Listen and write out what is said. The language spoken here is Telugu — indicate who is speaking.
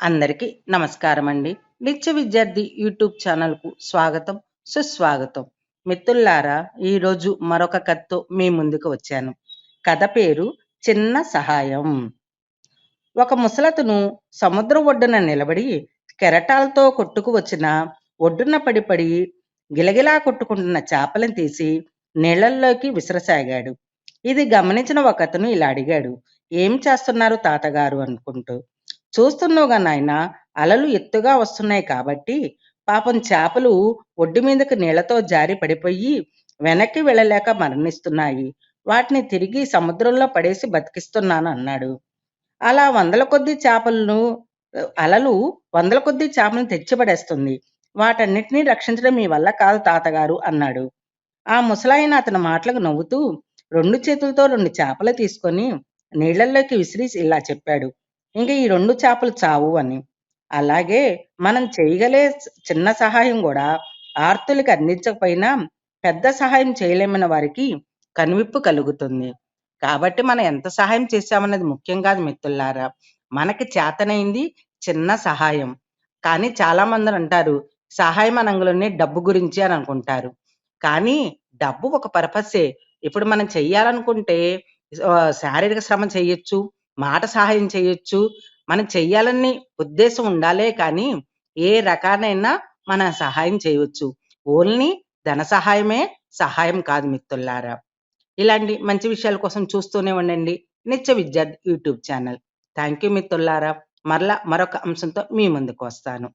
Speaker 1: అందరికీ నమస్కారం అండి నిత్య విద్యార్థి యూట్యూబ్ ఛానల్కు స్వాగతం సుస్వాగతం. మిత్రులారా ఈరోజు మరొక కథతో మీ ముందుకు వచ్చాను. కథ పేరు చిన్న సహాయం. ఒక ముసలతను సముద్రం ఒడ్డున నిలబడి కెరటాలతో కొట్టుకు వచ్చిన ఒడ్డున పడి పడి గిలగిలా కొట్టుకుంటున్న చేపలను తీసి నీళ్ళల్లోకి విసరసాగాడు. ఇది గమనించిన ఒకతను ఇలా అడిగాడు ఏం చేస్తున్నారు తాతగారు? అనుకుంటూ. చూస్తున్నావుగా నాయన అలలు ఎత్తుగా వస్తున్నాయి కాబట్టి పాపం చేపలు ఒడ్డు మీదకి నీళ్ళతో జారి పడిపోయి వెనక్కి వెళ్ళలేక మరణిస్తున్నాయి. వాటిని తిరిగి సముద్రంలో పడేసి బతికిస్తున్నాను అన్నాడు. అలా వందల కొద్ది చేపలను అలలు వందల కొద్ది చేపలను తెచ్చిపడేస్తుంది. వాటన్నిటినీ రక్షించడం మీ వల్ల కాదు తాతగారు అన్నాడు. ఆ ముసలాయన అతని మాటలకు నవ్వుతూ రెండు చేతులతో రెండు చేపలు తీసుకొని నీళ్ళల్లోకి విసిరి ఇలా చెప్పాడు. ఇంక ఈ రెండు చేపలు చావు అని. అలాగే మనం చేయగలే చిన్న సహాయం కూడా ఆర్తులకు అందించకపోయినా పెద్ద సహాయం చేయలేమన్న వారికి కనువిప్పు కలుగుతుంది. కాబట్టి మనం ఎంత సహాయం చేశామన్నది ముఖ్యం కాదు మిత్రులారా. మనకి చేతనైంది చిన్న సహాయం. కానీ చాలా మంది అంటారు సహాయం అనంగులోనే డబ్బు గురించి అని అనుకుంటారు. కానీ డబ్బు ఒక పర్పసే. ఇప్పుడు మనం చెయ్యాలనుకుంటే శారీరక శ్రమ చేయొచ్చు మాట సహాయం చేయొచ్చు. మనం చెయ్యాలని ఉద్దేశం ఉండాలే కానీ ఏ రకానైనా మన సహాయం చేయవచ్చు ఓన్లీ ధన సహాయమే సహాయం కాదు మిత్రులారా. ఇలాంటి మంచి విషయాల కోసం చూస్తూనే ఉండండి. నిత్య విద్యార్థి యూట్యూబ్ ఛానల్. థ్యాంక్ యూ మిత్రులారా. మరలా మరొక అంశంతో మీ ముందుకు వస్తాను.